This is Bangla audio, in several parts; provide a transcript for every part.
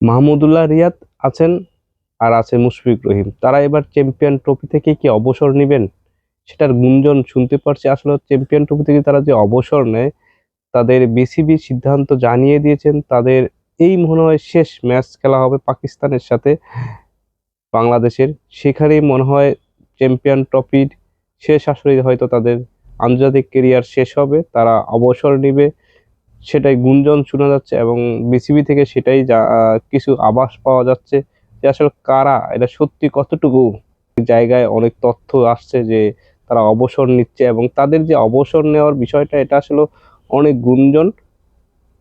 মাহমুদুল্লাহ রিয়াদ আছেন আর আছে মুশফিক রহিম। তারা এবার চ্যাম্পিয়ন ট্রফি থেকে কি অবসর নেবেন সেটার গুঞ্জন শুনতে পারছি। আসলে চ্যাম্পিয়ন ট্রফি থেকে তারা যে অবসর নেয়, তাদের বিসিবি সিদ্ধান্ত জানিয়ে দিয়েছেন, তাদের এই মনে হয় শেষ ম্যাচ খেলা হবে পাকিস্তানের সাথে। বাংলাদেশের সেখানেই মনে হয় চ্যাম্পিয়ন ট্রফির শেষ আসরে হয়তো তাদের আন্তর্জাতিক কেরিয়ার শেষ হবে, তারা অবসর নেবে। সেটাই গুঞ্জন শোনা যাচ্ছে এবং বিসিবি থেকে সেটাই যা- কিছু আভাস পাওয়া যাচ্ছে যে আসলে কারা, এটা সত্যি কতটুকু? জায়গায় অনেক তথ্য আসছে যে তারা অবসর নিচ্ছে এবং তাদের যে অবসর নেওয়ার বিষয়টা, এটা আসলে অনেক গুঞ্জন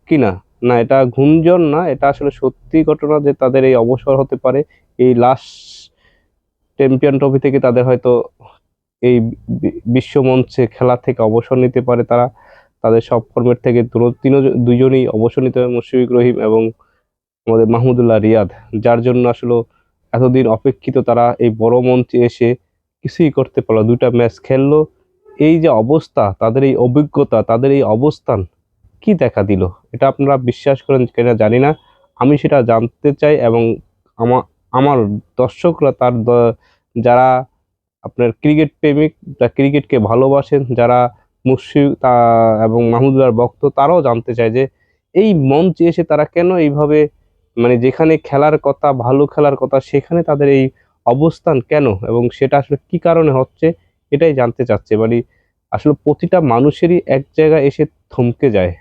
কিনা? না, এটা গুঞ্জন না, এটা আসলে সত্যি ঘটনা যে তাদের এই অবসর হতে পারে। এই লাস্ট চ্যাম্পিয়ন ট্রফি থেকে তাদের হয়তো এই বিশ্বমঞ্চে বিশ্ব খেলা থেকে অবসর নিতে পারে তারা। তাদের সব ফর্মেট থেকে দুজনেই অবসর নিতে হবে মুশফিক রহিম এবং আমাদের মাহমুদুল্লাহ রিয়াদ, যার জন্য আসলে এতদিন অপেক্ষিত তারা এই বড় মঞ্চে এসে কিছুই করতে পারল দুটা ম্যাচ খেললো। এই যে অবস্থা, তাদের এই অভিজ্ঞতা, তাদের এই অবস্থান কি দেখা দিল? এটা আপনারা বিশ্বাস করেন কিনা জানি না। আমি সেটা জানতে চাই এবং আমার আমার দর্শকরা তার যারা আপনার ক্রিকেট প্রেমিক যা ক্রিকেটকে ভালোবাসেন, যারা মুশফিক তা, এবং মাহমুদুল্লাহর ভক্ত, তারাও জানতে চায় যে এই মঞ্চে এসে তারা কেন এইভাবে মানে যেখানে খেলার কথা, ভালো খেলার কথা, সেখানে তাদের এই অবস্থান কেন? এবং সেটা আসলে কি কারণে হচ্ছে? এটাই জানতে চাচ্ছে। মানে আসলে প্রতিটা মানুষেরই এক জায়গায় এসে থমকে যায়।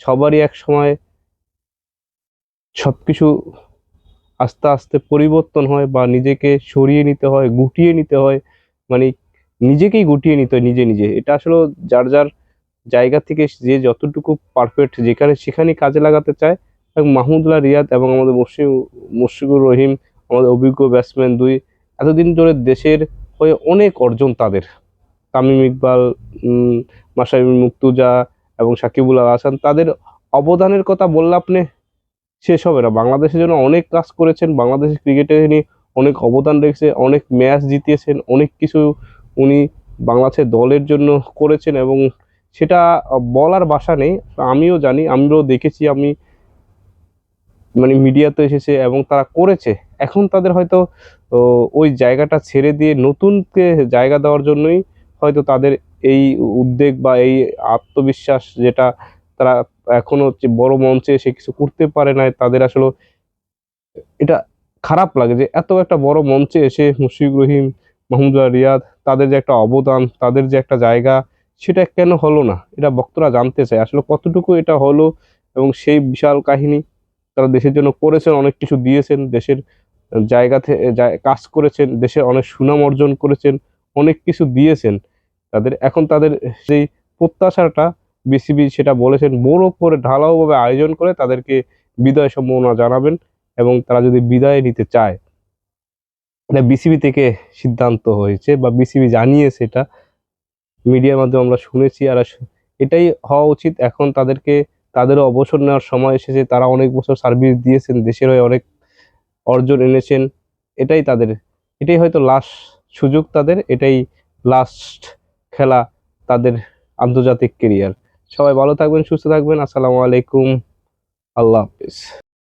সবারই এক সময় সব কিছু আস্তে আস্তে পরিবর্তন হয় বা নিজেকে সরিয়ে নিতে হয়, গুটিয়ে নিতে হয়। মানে নিজেকেই গুটিয়ে নিতে হয় নিজে নিজে। এটা আসলে যার যার জায়গা থেকে যে যতটুকু পারফেক্ট যেখানে সেখানেই কাজে লাগাতে চায়। এবং মাহমুদুল্লাহ রিয়াদ এবং আমাদের মুশফিক মুশফিকুর রহিম, আমাদের অভিজ্ঞ ব্যাটসম্যান দুই, এতদিন ধরে দেশের হয়ে অনেক অর্জন তাদের। তামিম ইকবাল মাসাইমুল মুক্তুজা এবং সাকিবুল আল হাসান, তাদের অবদানের কথা বললে আপনি শেষ হবে না। বাংলাদেশের জন্য অনেক কাজ করেছেন, বাংলাদেশের ক্রিকেটে তিনি অনেক অবদান রেখেছে, অনেক ম্যাচ জিতিয়েছেন, অনেক কিছু উনি বাংলাদেশের দলের জন্য করেছেন এবং সেটা বলার বাসা নেই। আমিও জানি, আমিও দেখেছি, আমি মানে মিডিয়াতে এসেছে এবং তারা করেছে। এখন তাদের হয়তো ওই জায়গাটা ছেড়ে দিয়ে নতুনকে জায়গা দেওয়ার জন্যই হয়তো তাদের এই উদ্বেগ বা এই আত্মবিশ্বাস যেটা তারা এখনও হচ্ছে বড় মঞ্চে এসে কিছু করতে পারে না তাদের আসলে এটা খারাপ লাগে যে এত একটা বড় মঞ্চে এসে মুশফিক রহিম মাহমুদুল্লাহ রিয়াদ, তাদের যে একটা অবদান, তাদের যে একটা জায়গা, সেটা কেন হলো না? এটা বক্তরা জানতে চায়। আসলে কতটুকু এটা হলো এবং সেই বিশাল কাহিনী তারা দেশের জন্য করেছেন, অনেক কিছু দিয়েছেন, দেশের জায়গা থেকে কাজ করেছেন, দেশের অনেক সুনাম অর্জন করেছেন, অনেক কিছু দিয়েছেন। তাদের, এখন তাদের সেই প্রত্যাশাটা বিসিবি সেটা বলেছেন বড় করে ঢালাওভাবে আয়োজন করে তাদেরকে বিদায় সম্ভাবনা জানাবেন এবং তারা যদি বিদায় নিতে চায় এটা বিসিবি থেকে সিদ্ধান্ত হয়েছে বা বিসিবি জানিয়েছে এটা। মিডিয়ার মাধ্যমে আমরা শুনেছি আর এটাই হওয়া উচিত। এখন তাদেরকে, তাদেরও অবসর নেওয়ার সময় এসেছে। তারা অনেক বছর সার্ভিস দিয়েছেন, দেশের হয়ে অনেক অর্জন এনেছেন। এটাই তাদের, এটাই হয়তো লাস্ট সুযোগ তাদের, এটাই লাস্ট খেলা তাদের আন্তর্জাতিক কেরিয়ার সবাই ভালো থাকবেন, সুস্থ থাকবেন। আসসালামু আলাইকুম। আল্লাহ হাফিজ।